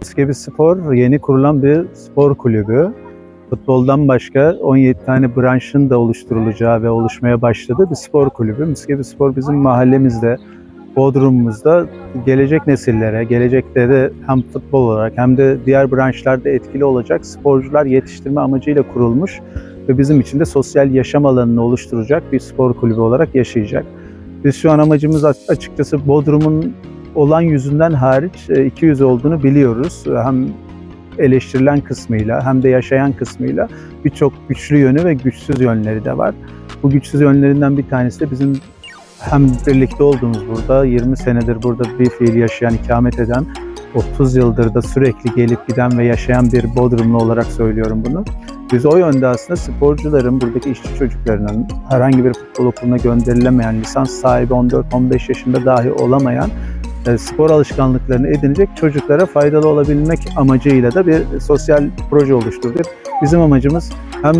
Miskebi Spor yeni kurulan bir spor kulübü. Futboldan başka 17 tane branşın da oluşturulacağı ve oluşmaya başladığı bir spor kulübü. Miskebi Spor bizim mahallemizde, Bodrum'umuzda gelecek nesillere, gelecekte de hem futbol olarak hem de diğer branşlarda etkili olacak sporcular yetiştirme amacıyla kurulmuş ve bizim için de sosyal yaşam alanını oluşturacak bir spor kulübü olarak yaşayacak. Biz şu an amacımız açıkçası Bodrum'un olan yüzünden hariç e, iki yüz olduğunu biliyoruz. Hem eleştirilen kısmıyla hem de yaşayan kısmıyla birçok güçlü yönü ve güçsüz yönleri de var. Bu güçsüz yönlerinden bir tanesi de bizim hem birlikte olduğumuz burada 20 senedir burada bir fiil yaşayan, ikamet eden 30 yıldır da sürekli gelip giden ve yaşayan bir Bodrumlu olarak söylüyorum bunu. Biz o yönde aslında sporcuların, buradaki işçi çocuklarının herhangi bir futbol okuluna gönderilemeyen, lisans sahibi 14-15 yaşında dahi olamayan e, spor alışkanlıklarını edinecek çocuklara faydalı olabilmek amacıyla da bir sosyal proje oluşturduk. Bizim amacımız hem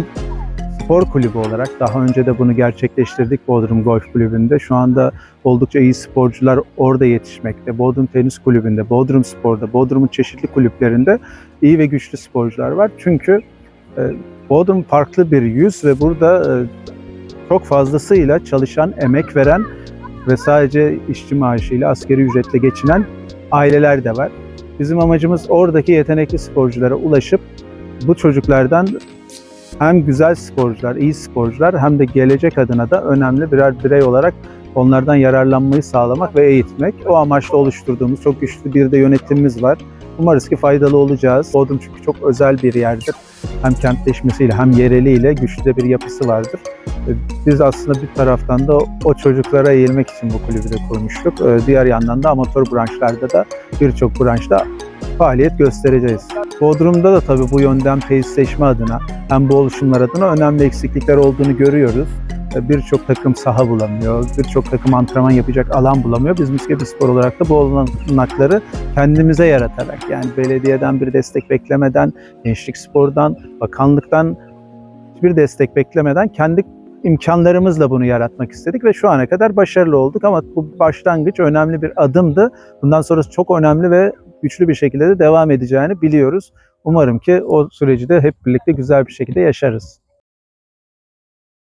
spor kulübü olarak daha önce de bunu gerçekleştirdik Bodrum Golf Kulübü'nde. Şu anda oldukça iyi sporcular orada yetişmekte. Bodrum Tenis Kulübü'nde, Bodrum Spor'da, Bodrum'un çeşitli kulüplerinde iyi ve güçlü sporcular var. Çünkü e, Bodrum farklı bir yüz ve burada e, çok fazlasıyla çalışan, emek veren ve sadece işçi maaşıyla askeri ücretle geçinen aileler de var. Bizim amacımız oradaki yetenekli sporculara ulaşıp bu çocuklardan hem güzel sporcular, iyi sporcular hem de gelecek adına da önemli birer birey olarak onlardan yararlanmayı sağlamak ve eğitmek. O amaçla oluşturduğumuz çok güçlü bir de yönetimimiz var. Umarız ki faydalı olacağız. Bodrum çünkü çok özel bir yerdir. Hem kentleşmesiyle hem yereliyle güçlü bir yapısı vardır. Biz aslında bir taraftan da o çocuklara eğilmek için bu kulübü de kurmuştuk. Ee, Diğer yandan da amatör branşlarda da birçok branşta faaliyet göstereceğiz. Bodrum'da da tabii bu yönden tesisleşme adına hem bu oluşumlar adına önemli eksiklikler olduğunu görüyoruz. Ee, Birçok takım saha bulamıyor, birçok takım antrenman yapacak alan bulamıyor. Biz Miskebi Spor olarak da bu olanakları kendimize yaratarak yani belediyeden bir destek beklemeden, gençlik spordan, bakanlıktan hiçbir destek beklemeden kendi imkanlarımızla bunu yaratmak istedik ve şu ana kadar başarılı olduk ama bu başlangıç önemli bir adımdı. Bundan sonrası çok önemli ve güçlü bir şekilde de devam edeceğini biliyoruz. Umarım ki o süreci de hep birlikte güzel bir şekilde yaşarız.